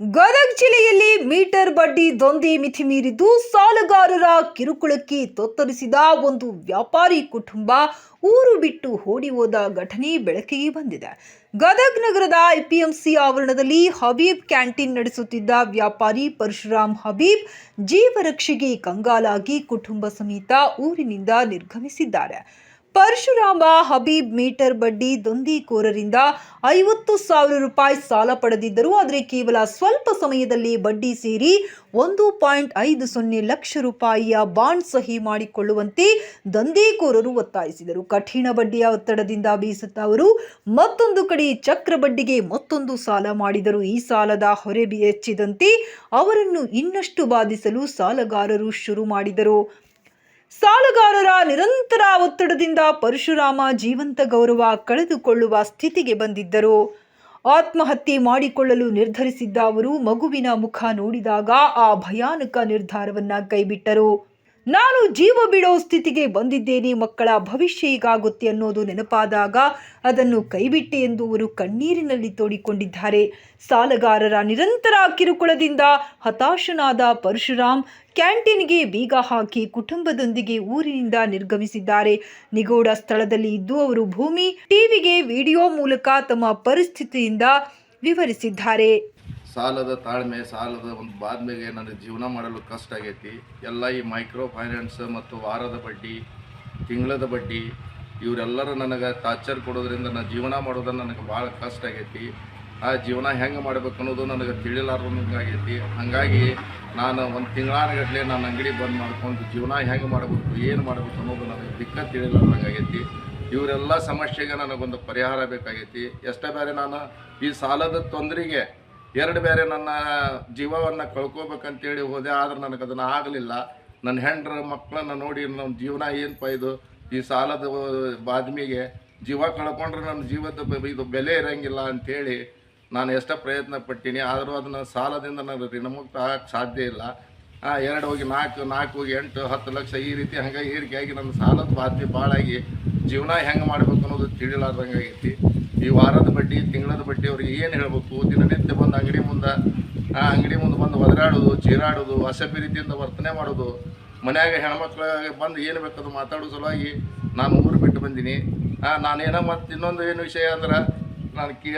ಗದಗ ಜಿಲ್ಲೆಯಲ್ಲಿ ಮೀಟರ್ ಬಡ್ಡಿ ದೊಂದಿ ಮಿತಿ ಮೀರಿದ್ದು ಸಾಲಗಾರರ ಕಿರುಕುಳಕ್ಕೆ ತೊತ್ತರಿಸಿದ ಒಂದು ವ್ಯಾಪಾರಿ ಕುಟುಂಬ ಊರು ಬಿಟ್ಟು ಓಡಿ ಹೋದ ಘಟನೆ ಬೆಳಕಿಗೆ ಬಂದಿದೆ. ಗದಗ್ ನಗರದ ಎಪಿಎಂಸಿ ಆವರಣದಲ್ಲಿ ಹಬೀಬ್ ಕ್ಯಾಂಟೀನ್ ನಡೆಸುತ್ತಿದ್ದ ವ್ಯಾಪಾರಿ ಪರಶುರಾಮ್ ಹಬೀಬ್ ಜೀವರಕ್ಷೆಗೆ ಕಂಗಾಲಾಗಿ ಕುಟುಂಬ ಸಮೇತ ಊರಿನಿಂದ ನಿರ್ಗಮಿಸಿದ್ದಾರೆ. ಪರಶುರಾಮ ಹಬೀಬ್ ಮೀಟರ್ ಬಡ್ಡಿ ದೊಂದಿಕೋರರಿಂದ ಐವತ್ತು ಸಾವಿರ ರೂಪಾಯಿ ಸಾಲ ಪಡೆದಿದ್ದರು. ಆದರೆ ಕೇವಲ ಸ್ವಲ್ಪ ಸಮಯದಲ್ಲಿ ಬಡ್ಡಿ ಸೇರಿ ಒಂದು ಪಾಯಿಂಟ್ ಐದು ಸೊನ್ನೆ ಲಕ್ಷ ರೂಪಾಯಿಯ ಬಾಂಡ್ ಸಹಿ ಮಾಡಿಕೊಳ್ಳುವಂತೆ ದಂಧೆಕೋರರು ಒತ್ತಾಯಿಸಿದರು. ಕಠಿಣ ಬಡ್ಡಿಯ ಒತ್ತಡದಿಂದ ಬೀಸುತ್ತಾ ಅವರು ಮತ್ತೊಂದು ಕಡೆ ಚಕ್ರ ಬಡ್ಡಿಗೆ ಮತ್ತೊಂದು ಸಾಲ ಮಾಡಿದರು. ಈ ಸಾಲದ ಹೊರೆ ಹೆಚ್ಚಿದಂತೆ ಅವರನ್ನು ಇನ್ನಷ್ಟು ಬಾಧಿಸಲು ಸಾಲಗಾರರು ಶುರು ಮಾಡಿದರು. ಸಾಲಗಾರರ ನಿರಂತರ ಒತ್ತಡದಿಂದ ಪರಶುರಾಮ ಜೀವಂತ ಗೌರವ ಕಳೆದುಕೊಳ್ಳುವ ಸ್ಥಿತಿಗೆ ಬಂದಿದ್ದರು. ಆತ್ಮಹತ್ಯೆ ಮಾಡಿಕೊಳ್ಳಲು ನಿರ್ಧರಿಸಿದ್ದ ಅವರು ಮಗುವಿನ ಮುಖ ನೋಡಿದಾಗ ಆ ಭಯಾನಕ ನಿರ್ಧಾರವನ್ನ ಕೈಬಿಟ್ಟರು. ನಾನು ಜೀವ ಬಿಡೋ ಸ್ಥಿತಿಗೆ ಬಂದಿದ್ದೇನೆ ಮಕ್ಕಳ ಭವಿಷ್ಯ ಈಗಾಗುತ್ತೆ ಅನ್ನೋದು ನೆನಪಾದಾಗ ಅದನ್ನು ಕೈಬಿಟ್ಟೆ ಎಂದು ಅವರು ಕಣ್ಣೀರಿನಲ್ಲಿ ತೋಡಿಕೊಂಡಿದ್ದಾರೆ. ಸಾಲಗಾರರ ನಿರಂತರ ಕಿರುಕುಳದಿಂದ ಹತಾಶನಾದ ಪರಶುರಾಮ್ ಕ್ಯಾಂಟೀನ್ಗೆ ಬೀಗ ಹಾಕಿ ಕುಟುಂಬದೊಂದಿಗೆ ಊರಿನಿಂದ ನಿರ್ಗಮಿಸಿದ್ದಾರೆ. ನಿಗೂಢ ಸ್ಥಳದಲ್ಲಿ ಇದ್ದು ಅವರು ಭೂಮಿ, ಟಿವಿಗೆ ವಿಡಿಯೋ ಮೂಲಕ ತಮ್ಮ ಪರಿಸ್ಥಿತಿಯಿಂದ ವಿವರಿಸಿದ್ದಾರೆ. ಸಾಲದ ತಾಳ್ಮೆ, ಸಾಲದ ಒಂದು ಬಾದ್ಮೆಗೆ ನನಗೆ ಜೀವನ ಮಾಡಲು ಕಷ್ಟ ಆಗೈತಿ. ಎಲ್ಲ ಈ ಮೈಕ್ರೋ ಫೈನಾನ್ಸ್ ಮತ್ತು ವಾರದ ಬಡ್ಡಿ, ತಿಂಗಳದ ಬಡ್ಡಿ, ಇವರೆಲ್ಲರೂ ನನಗೆ ಟಾರ್ಚರ್ ಕೊಡೋದ್ರಿಂದ ನಾನು ಜೀವನ ಮಾಡೋದನ್ನು ನನಗೆ ಭಾಳ ಕಷ್ಟ ಆಗೈತಿ. ಆ ಜೀವನ ಹೆಂಗೆ ಮಾಡಬೇಕು ಅನ್ನೋದು ನನಗೆ ತಿಳಿಲಾರ್ದಂಗಾಗೈತಿ. ಹಾಗಾಗಿ ನಾನು ಒಂದು ತಿಂಗಳಾನಗಟ್ಲೆ ನಾನು ಅಂಗಡಿ ಬಂದ್ ಮಾಡ್ಕೊಂಡು ಜೀವನ ಹೆಂಗೆ ಮಾಡಬೇಕು, ಏನು ಮಾಡಬೇಕು ಅನ್ನೋದು ನನಗೆ ದಿಕ್ಕ ತಿಳಿಲಾರ್ದಂಗಾಗೈತಿ. ಇವರೆಲ್ಲ ಸಮಸ್ಯೆಗೆ ನನಗೊಂದು ಪರಿಹಾರ ಬೇಕಾಗೈತಿ. ಎಷ್ಟೇ ಬೇರೆ ನಾನು ಈ ಸಾಲದ ತೊಂದರೆಗೆ ಎರಡು ಬೇರೆ ನನ್ನ ಜೀವವನ್ನು ಕಳ್ಕೊಬೇಕಂತೇಳಿ ಹೋದೆ, ಆದ್ರೆ ನನಗೆ ಅದನ್ನು ಆಗಲಿಲ್ಲ. ನನ್ನ ಹೆಂಡ್ರ ಮಕ್ಕಳನ್ನ ನೋಡಿ ನಮ್ಮ ಜೀವನ ಏನು ಇದು? ಈ ಸಾಲದ ಬಾದ್ಮಿಗೆ ಜೀವ ಕಳ್ಕೊಂಡ್ರೆ ನನ್ನ ಜೀವದ ಇದು ಬೆಲೆ ಇರೋಂಗಿಲ್ಲ ಅಂಥೇಳಿ ನಾನು ಎಷ್ಟೋ ಪ್ರಯತ್ನ ಪಟ್ಟೀನಿ ಆದರೂ ಅದನ್ನು ಸಾಲದಿಂದ ನಾನು ಋಣಮುಕ್ತ ಆಗಕ್ಕೆ ಸಾಧ್ಯ ಇಲ್ಲ. ಎರಡು ಹೋಗಿ ನಾಲ್ಕು ನಾಲ್ಕು ಹೋಗಿ ಎಂಟು, ಹತ್ತು ಲಕ್ಷ ಈ ರೀತಿ ಹಂಗೆ ಏರಿಕೆಯಾಗಿ ನನ್ನ ಸಾಲದ ಬಾದ್ಮಿ ಭಾಳಾಗಿ ಜೀವನ ಹೆಂಗೆ ಮಾಡಬೇಕು ಅನ್ನೋದು ತಿಳಿಲಾರ್ದಂಗೆ ಆಗೈತಿ. ಈ ವಾರದ ಬಡ್ಡಿ, ತಿಂಗಳದ ಬಡ್ಡಿ ಅವ್ರಿಗೆ ಏನು ಹೇಳಬೇಕು? ದಿನನಿತ್ಯ ಬಂದು ಅಂಗಡಿ ಮುಂದೆ, ಆ ಅಂಗಡಿ ಮುಂದೆ ಬಂದು ಒದರಾಡೋದು, ಚೀರಾಡೋದು, ಅಸಭ್ಯ ರೀತಿಯಿಂದ ವರ್ತನೆ ಮಾಡೋದು, ಮನ್ಯಾಗ ಹೆಣ್ಮಕ್ಳಿಗೆ ಬಂದು ಏನು ಬೇಕದು ಮಾತಾಡೋ ಸಲುವಾಗಿ ನಾನು ಊರು ಬಿಟ್ಟು ಬಂದೀನಿ. ನಾನೇನೋ ಮತ್ತು ಇನ್ನೊಂದು ಏನು ವಿಷಯ ಅಂದ್ರೆ, ನಾನು ಕಿ,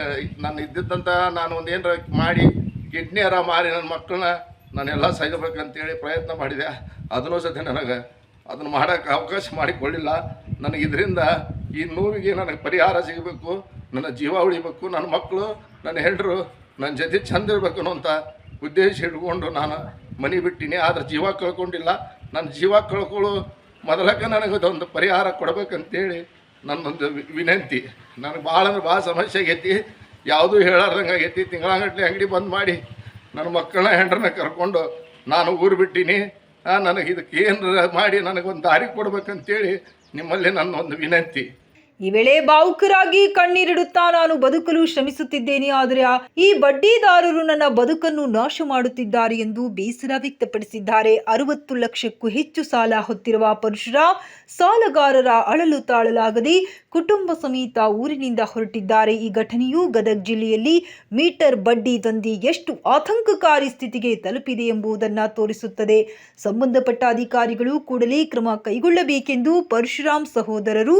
ನಾನು ಇದ್ದಿದ್ದಂಥ ನಾನು ಒಂದು ಏನರ ಮಾಡಿ, ಕಿಡ್ನಿ ಅರ ಮಾರಿ ನನ್ನ ಮಕ್ಕಳನ್ನ ನಾನೆಲ್ಲ ಸಹಿಬೇಕಂತೇಳಿ ಪ್ರಯತ್ನ ಮಾಡಿದೆ. ಅದನ್ನೂ ಸತಿ ನನಗೆ ಅದನ್ನು ಮಾಡೋಕ್ಕೆ ಅವಕಾಶ ಮಾಡಿಕೊಳ್ಳಿಲ್ಲ. ನನಗೆ ಇದರಿಂದ ಈ ನೋವಿಗೆ ನನಗೆ ಪರಿಹಾರ ಸಿಗಬೇಕು. ನನ್ನ ಜೀವ ಉಳಿಬೇಕು, ನನ್ನ ಮಕ್ಕಳು, ನನ್ನ ಹೆಂಡರು, ನನ್ನ ಜೊತೆ ಚಂದ ಇರಬೇಕು ಅಂತ ಉದ್ದೇಶ ಹಿಡ್ಕೊಂಡು ನಾನು ಮನೆ ಬಿಟ್ಟಿನಿ. ಆದ್ರೆ ಜೀವ ಕಳ್ಕೊಂಡಿಲ್ಲ. ನನ್ನ ಜೀವ ಕಳ್ಕೊಳ್ಳೋ ಮೊದಲಕ್ಕೆ ನನಗೆ ಅದೊಂದು ಪರಿಹಾರ ಕೊಡಬೇಕಂತೇಳಿ ನನ್ನೊಂದು ವಿನಂತಿ. ನನಗೆ ಭಾಳ ಅಂದ್ರೆ ಭಾಳ ಸಮಸ್ಯೆ ಆಗೈತಿ. ಯಾವುದೂ ಹೇಳಾರ್ದಂಗೆ ಆಗೈತಿ. ತಿಂಗಳಗಟ್ಟಲೆ ಅಂಗಡಿ ಬಂದ್ ಮಾಡಿ ನನ್ನ ಮಕ್ಕಳನ್ನ, ಹೆಂಡ್ರನ್ನ ಕರ್ಕೊಂಡು ನಾನು ಊರು ಬಿಟ್ಟೀನಿ. ನನಗೆ ಇದಕ್ಕೆ ಏನು ಮಾಡಿ ನನಗೊಂದು ದಾರಿ ಕೊಡ್ಬೇಕಂತೇಳಿ ನಿಮ್ಮಲ್ಲಿ ನನ್ನ ಒಂದು ವಿನಂತಿ. ಈ ವೇಳೆ ಭಾವುಕರಾಗಿ ಕಣ್ಣೀರಿಡುತ್ತಾ ನಾನು ಬದುಕಲು ಶ್ರಮಿಸುತ್ತಿದ್ದೇನೆ, ಆದರೆ ಈ ಬಡ್ಡಿದಾರರು ನನ್ನ ಬದುಕನ್ನು ನಾಶ ಮಾಡುತ್ತಿದ್ದಾರೆ ಎಂದು ಬೇಸರ ವ್ಯಕ್ತಪಡಿಸಿದ್ದಾರೆ. ಅರವತ್ತು ಲಕ್ಷಕ್ಕೂ ಹೆಚ್ಚು ಸಾಲ ಹೊತ್ತಿರುವ ಪರಶುರಾಮ್ ಸಾಲಗಾರರ ಅಳಲು ತಾಳಲಾಗದೆ ಕುಟುಂಬ ಸಮೇತ ಊರಿನಿಂದ ಹೊರಟಿದ್ದಾರೆ. ಈ ಘಟನೆಯು ಗದಗ ಜಿಲ್ಲೆಯಲ್ಲಿ ಮೀಟರ್ ಬಡ್ಡಿ ದಂಧೆ ಎಷ್ಟು ಆತಂಕಕಾರಿ ಸ್ಥಿತಿಗೆ ತಲುಪಿದೆ ಎಂಬುದನ್ನು ತೋರಿಸುತ್ತದೆ. ಸಂಬಂಧಪಟ್ಟ ಅಧಿಕಾರಿಗಳು ಕೂಡಲೇ ಕ್ರಮ ಕೈಗೊಳ್ಳಬೇಕೆಂದು ಪರಶುರಾಮ್ ಸಹೋದರರು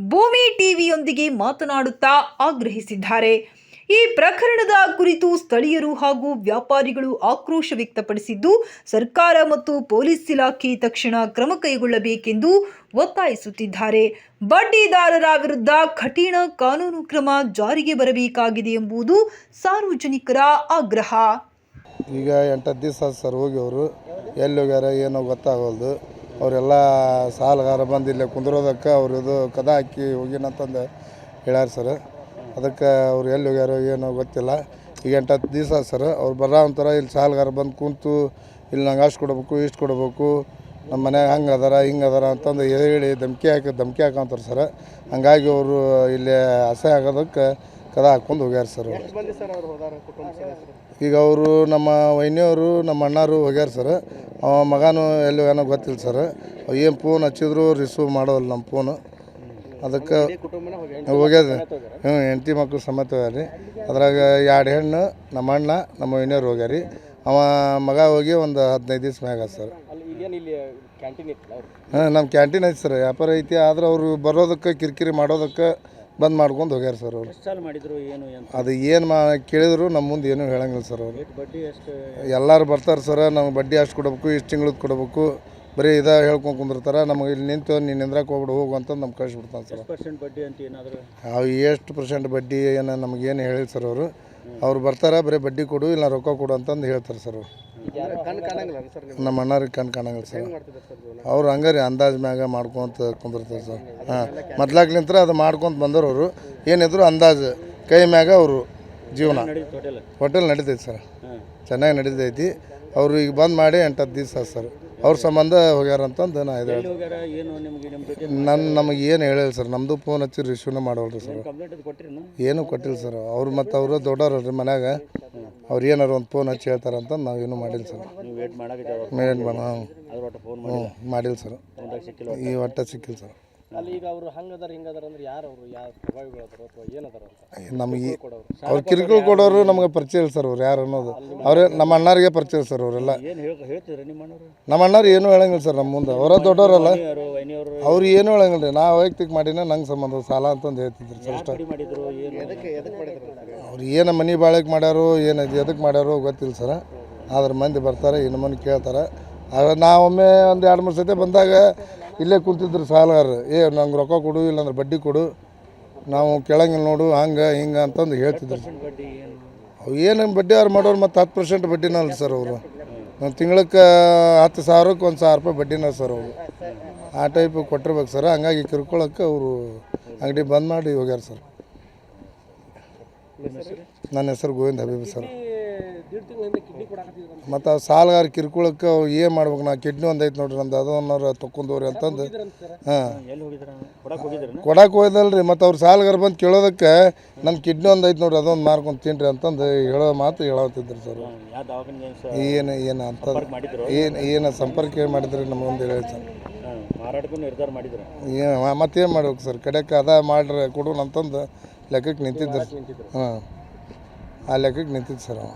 ಭೂಮಿ ಟಿವಿಯೊಂದಿಗೆ ಮಾತನಾಡುತ್ತಾ ಆಗ್ರಹಿಸಿದ್ದಾರೆ. ಈ ಪ್ರಕರಣದ ಕುರಿತು ಸ್ಥಳೀಯರು ಹಾಗೂ ವ್ಯಾಪಾರಿಗಳು ಆಕ್ರೋಶ ವ್ಯಕ್ತಪಡಿಸಿದ್ದು, ಸರ್ಕಾರ ಮತ್ತು ಪೊಲೀಸ್ ಇಲಾಖೆ ತಕ್ಷಣ ಕ್ರಮ ಕೈಗೊಳ್ಳಬೇಕೆಂದು ಒತ್ತಾಯಿಸುತ್ತಿದ್ದಾರೆ. ಬಡ್ಡಿದಾರರ ವಿರುದ್ಧ ಕಠಿಣ ಕಾನೂನು ಕ್ರಮ ಜಾರಿಗೆ ಬರಬೇಕಾಗಿದೆ ಎಂಬುದು ಸಾರ್ವಜನಿಕರ ಆಗ್ರಹ. ಈಗ ಎಂಟತ್ತು ದಿವಸ ಸರ್ ಹೋಗಿ ಅವರು ಎಲ್ಲಿ ಹೋಗ್ಯಾರ ಏನೋ ಗೊತ್ತಾಗಲ್ದು. ಅವರೆಲ್ಲ ಸಾಲಗಾರ ಬಂದು ಇಲ್ಲೇ ಕುಂದಿರೋದಕ್ಕೆ ಅವ್ರು ಇದು ಕದ ಹಾಕಿ ಹೋಗಿನಂತಂದು ಹೇಳ್ಯಾರ ಸರ್. ಅದಕ್ಕೆ ಅವ್ರು ಎಲ್ಲಿ ಹೋಗ್ಯಾರೋ ಏನೋ ಗೊತ್ತಿಲ್ಲ. ಈಗ ಎಂಟತ್ತು ದಿವಸ ಆಯ್ತು ಸರ್. ಅವ್ರು ಬರ ಒಂಥರ ಇಲ್ಲಿ ಸಾಲಗಾರ ಬಂದು ಕುಂತು ಇಲ್ಲಿ ನಂಗೆ ಅಷ್ಟು ಕೊಡಬೇಕು, ಇಷ್ಟು ಕೊಡಬೇಕು. ನಮ್ಮ ಮನ್ಯಾಗ ಹಂಗೆ ಅದಾರ, ಹಿಂಗೆ ಅದಾರ ಅಂತಂದು ಹೇಳಿ ಧಮ್ಕಿ ಹಾಕಿ, ಧಮ್ಕಿ ಹಾಕೊಂತಾರೆ ಸರ್. ಹಂಗಾಗಿ ಅವರು ಇಲ್ಲಿ ಅಸಹ್ಯ ಆಗೋದಕ್ಕೆ ಕದ ಹಾಕೊಂಡು ಹೋಗ್ಯಾರ ಸರ್ ಈಗ ಅವರು ನಮ್ಮ ವೈನಿಯವರು, ನಮ್ಮ ಅಣ್ಣಾರು ಹೋಗ್ಯಾರ ಸರ್. ಅವ ಮಗನೂ ಎಲ್ಲಿ ಏನೋ ಗೊತ್ತಿಲ್ಲ ಸರ್. ಏನು ಫೋನ್ ಹಚ್ಚಿದ್ರು ರಿಸೀವ್ ಮಾಡೋಲ್ಲ ನಮ್ಮ ಫೋನು ಅದಕ್ಕೆ ಹೋಗ್ಯದ. ಹ್ಞೂ ಹೆಂಡತಿ ಮಕ್ಕಳು ಸಮೇತ ಹೋಗ್ಯಾರಿ. ಅದ್ರಾಗ ಎರಡು ಹೆಣ್ಣು, ನಮ್ಮ ಅಣ್ಣ, ನಮ್ಮ ವೈನಿಯವ್ರು ಹೋಗ್ಯಾರಿ. ಅವ ಮಗ ಹೋಗಿ ಒಂದು ಹದಿನೈದು ದಿವಸ ಮ್ಯಾಗ ಸರ್. ಹಾಂ ನಮ್ಮ ಕ್ಯಾಂಟೀನ್ ಐತಿ ಸರ್. ವ್ಯಾಪಾರ ಐತಿ, ಆದ್ರೆ ಅವರು ಬರೋದಕ್ಕೆ, ಕಿರಿಕಿರಿ ಮಾಡೋದಕ್ಕೆ ಬಂದ್ ಮಾಡ್ಕೊಂಡು ಹೋಗ್ಯಾರ ಸರ್ ಅವರು. ಎಷ್ಟು ಸಾಲ ಮಾಡಿದ್ರು ಏನು ಅದು ಏನು ಮಾ ಕೇಳಿದ್ರು ನಮ್ಮ ಮುಂದೆ ಏನೂ ಹೇಳಂಗಿಲ್ಲ ಸರ್ ಅವರು. ಎಲ್ಲಾರು ಬಡ್ಡಿ ಎಷ್ಟು? ಎಲ್ಲರೂ ಬರ್ತಾರೆ ಸರ್ ನಮ್ಗೆ ಬಡ್ಡಿ ಅಷ್ಟು ಕೊಡಬೇಕು ಇಷ್ಟು ತಿಂಗಳದ್ದು ಕೊಡಬೇಕು. ಬರೀ ಇದ ಹೇಳ್ಕೊಂಡು ಕುಂದಿರ್ತಾರೆ ನಮಗೆ ಇಲ್ಲಿ ನಿಂತು ನೀನು ನಿಂದ್ರಕ್ಕೆ ಹೋಗ್ಬಿಡು ಹೋಗು ಅಂತ ನಮ್ಗೆ ಕಳಿಸ್ಬಿಡ್ತಾನೆ ಸರ್ ಪರ್ಸೆಂಟ್ ಬಡ್ಡಿ ಅಂತ ಏನಾದರೂ? ಅವು ಎಷ್ಟು ಪರ್ಸೆಂಟ್ ಬಡ್ಡಿ ಏನು ನಮಗೇನು ಹೇಳಿಲ್ಲ ಸರ್ ಅವರು. ಅವ್ರು ಬರ್ತಾರೆ ಬರೀ ಬಡ್ಡಿ ಕೊಡು ಇಲ್ಲ ರೊಕ್ಕ ಕೊಡು ಅಂತಂದು ಹೇಳ್ತಾರೆ ಸರ್ ನಮ್ಮ ಅಣ್ಣರಿಗೆ ಕಣ್ ಕಾಣಂಗಿಲ್ಲ ಸರ್. ಅವ್ರು ಹಂಗೆ ರೀ ಅಂದಾಜು ಮ್ಯಾಗ ಮಾಡ್ಕೊಂತ ಕುಂದಿರ್ತಾರೆ ಸರ್. ಹಾಂ ಮೊದ್ಲಾಗ್ಲಿಂತ್ರ ಅದು ಮಾಡ್ಕೊಂತ ಬಂದರು ಅವರು. ಏನಿದ್ರು ಅಂದಾಜು ಕೈ ಮ್ಯಾಗ ಅವರು ಜೀವನ. ಹೋಟೆಲ್ ನಡೀತೈತಿ ಸರ್. ಚೆನ್ನಾಗಿ ನಡೀತೈತಿ. ಅವರು ಈಗ ಬಂದ್ ಮಾಡಿ ಎಂಟು ಹತ್ತು ದಿವಸ ಸರ್. ಅವ್ರ ಸಂಬಂಧ ಹೋಗ್ಯಾರ ಅಂತಂದು ನಾ ಇದು ಎಲ್ಲಿ ಹೋಗ್ಯಾರ ಏನು ನಿಮಗೆ ನಿಮ್ಮ ಜೊತೆ ನನ್ನ ನಮಗೆ ಏನು ಹೇಳಿಲ್ಲ ಸರ್ ನಮ್ಮದು ಫೋನ್ ಹಚ್ಚಿ ರಿಸೀವ್ನ ಮಾಡೋಲ್ರಿ ಸರ್. ಕಂಪ್ಲೇಂಟ್ ಅದು ಕೊಟ್ಟಿರಿ ಏನೂ ಕೊಟ್ಟಿಲ್ಲ ಸರ್ ಅವ್ರು ಮತ್ತು ಅವರು ದೊಡ್ಡವ್ರಲ್ರಿ ಮನ್ಯಾಗ. ಅವ್ರು ಏನಾರು ಒಂದು ಫೋನ್ ಹಚ್ಚಿ ಹೇಳ್ತಾರೆ ಅಂತ ನಾವು ಏನೂ ಮಾಡಿಲ್ಲ ಸರ್. ನೀವು ವೇಟ್ ಮಾಡಾಕಿದ್ದೇವೆ ಮೇನ್ ಬಣ ಅದ್ರ ಒಟ್ಟು ಫೋನ್ ಹ್ಞೂ ಮಾಡಿಲ್ಲ ಸರ್. ಸಿಕ್ಕಿಲ್ಲ ಈ ಒಟ್ಟ ಸಿಕ್ಕಿಲ್ಲ ಸರ್. ಅಲ್ಲಿ ಈಗ ಅವರು ಹಂಗದಾರ ಹಿಂಗದಾರ ಅಂದ್ರೆ ಯಾರು ಅವರು? ಯಾವ ಪ್ರಭಾವಿಗಳು ಅದಾರ ಅಥವಾ ಏನದಾರ ಅಂತ? ನಮಗೆ ಕೊಡೋರು. ಅವ್ರು ಕಿರುಕುಳ ಕೊಡೋರು ನಮಗೆ ಪರಿಚಯ ಇಲ್ಲ ಸರ್ ಅವ್ರು ಯಾರು ಅನ್ನೋದು. ಅವರೇ ನಮ್ಮ ಅಣ್ಣಾರಿಗೆ ಪರಿಚಯ ಇಲ್ಲ ಸರ್ ಅವರೆಲ್ಲ ಏನು ನಿಮ್ಮ ಅಣ್ಣರು ಏನೂ ಹೇಳಂಗಿಲ್ಲ ಸರ್ ನಮ್ಮ ಮುಂದೆ. ಅವರ ದೊಡ್ಡವರಲ್ಲ. ಯಾರು ವೈನಿಯವರು. ಅವ್ರು ಏನೂ ಹೇಳಂಗಿಲ್ಲ ರೀ ನಾ ವೈಯಕ್ತಿಕ ಮಾಡಿನ ನಂಗೆ ಸಂಬಂಧ ಸಾಲ ಅಂತಂದು ಹೇಳ್ತಿದ್ರು ಸರ್ ಅಷ್ಟೇ. ಕಡಿಮೆ ಮಾಡಿದ್ರು ಏನು? ಎದಕ್ಕೆ ಎದಕ್ಕೆ ಮಾಡಿದ್ರು ಅವ್ರು ಏನು ಮನೆ ಬಾಳಕ್ಕೆ ಮಾಡ್ಯಾರೋ ಏನು ಎದಕ್ಕೆ ಮಾಡ್ಯಾರೋ ಗೊತ್ತಿಲ್ಲ ಸರ್. ಆದ್ರೆ ಮಂದಿ ಬರ್ತಾರೆ ಇನ್ನು ಮಂದಿ ಕೇಳ್ತಾರೆ. ಆದ್ರೆ ನಾವೊಮ್ಮೆ ಒಂದು ಎರಡು ಮೂರು ಸತಿ ಬಂದಾಗ ಇಲ್ಲೇ ಕೂತಿದ್ರು ಸಾಲಗಾರರು ಏ ನಂಗೆ ರೊಕ್ಕ ಕೊಡು ಇಲ್ಲಾಂದ್ರೆ ಬಡ್ಡಿ ಕೊಡು ನಾವು ಕೇಳಂಗಿಲ್ಲ ನೋಡು ಹಂಗೆ ಹಿಂಗೆ ಅಂತಂದು ಹೇಳ್ತಿದ್ರು. ಅವು ಏನೇನು ಬಡ್ಡಿ ಅವ್ರು ಮಾಡೋರು ಮತ್ತು ಹತ್ತು ಪರ್ಸೆಂಟ್ ಬಡ್ಡಿನಲ್ಲ ಸರ್ ಅವರು. ತಿಂಗಳಕ್ಕೆ ಹತ್ತು ಸಾವಿರಕ್ಕೆ ಒಂದು ಸಾವಿರ ರೂಪಾಯಿ ಬಡ್ಡಿನ ಸರ್ ಅವರು. ಆ ಟೈಪ್ ಕೊಟ್ಟಿರ್ಬೇಕು ಸರ್. ಹಂಗಾಗಿ ಕಿರ್ಕೊಳಕ್ಕೆ ಅವರು ಅಂಗಡಿ ಬಂದ್ ಮಾಡಿ ಹೋಗ್ಯಾರ ಸರ್. ನನ್ನ ಹೆಸರು ಗೋವಿಂದ ಹಬೀಬ್ ಸರ್ ದೀಡ್ ತಿಂಗಳಿಂದ ಕಿಡ್ನಿ ಕೊಡಾಕತ್ತಿದ್ರು ಮತ್ತು ಆ ಸಾಲಗಾರ ಕಿರುಕುಳಕ್ಕೆ ಅವು ಏನು ಮಾಡ್ಬೇಕು? ನಾ ಕಿಡ್ನಿ ಒಂದೈತೆ ಐತೆ ನೋಡ್ರಿ ನಂದು ಅದನ್ನವ್ರು ತೊಕೊಂಡವ್ರಿ ಅಂತಂದು. ಹಾಂ. ಎಲ್ಲಿ ಹೋಗಿದ್ರ? ಕೊಡಕ್ಕೆ ಹೋಯ್ದಲ್ರಿ. ಮತ್ತು ಅವ್ರು ಸಾಲಗಾರ ಬಂದು ಕೇಳೋದಕ್ಕೆ ನನ್ನ ಕಿಡ್ನಿ ಒಂದು ಐತೆ ನೋಡ್ರಿ ಅದೊಂದು ಮಾರ್ಕೊಂಡು ತಿನ್ರಿ ಅಂತಂದು ಹೇಳೋ ಮಾತು ಹೇಳತ್ತಿದ್ರು ಸರ್ ಏನು ಏನು ಅಂತ ಏನು ಏನು ಸಂಪರ್ಕ ಏನು ಮಾಡಿದ್ರಿ ನಮಗೊಂದು ಹೇಳಿ ಸರ್ ಹಾಂ ನಿರ್ಧಾರ ಮಾಡಿದ್ರು? ಏನು ಮತ್ತೇನು ಮಾಡ್ಬೇಕು ಸರ್ ಕಡೆಗೆ ಅದ ಮಾಡ್ರಿ ಕೊಡೋಣ ಅಂತಂದು ಲೆಕ್ಕಕ್ಕೆ ನಿಂತಿದ್ರು ಹಾಂ ಆ ಲೆಕ್ಕಕ್ಕೆ ನಿಂತಿದ್ದು ಸರ್ ಅವ.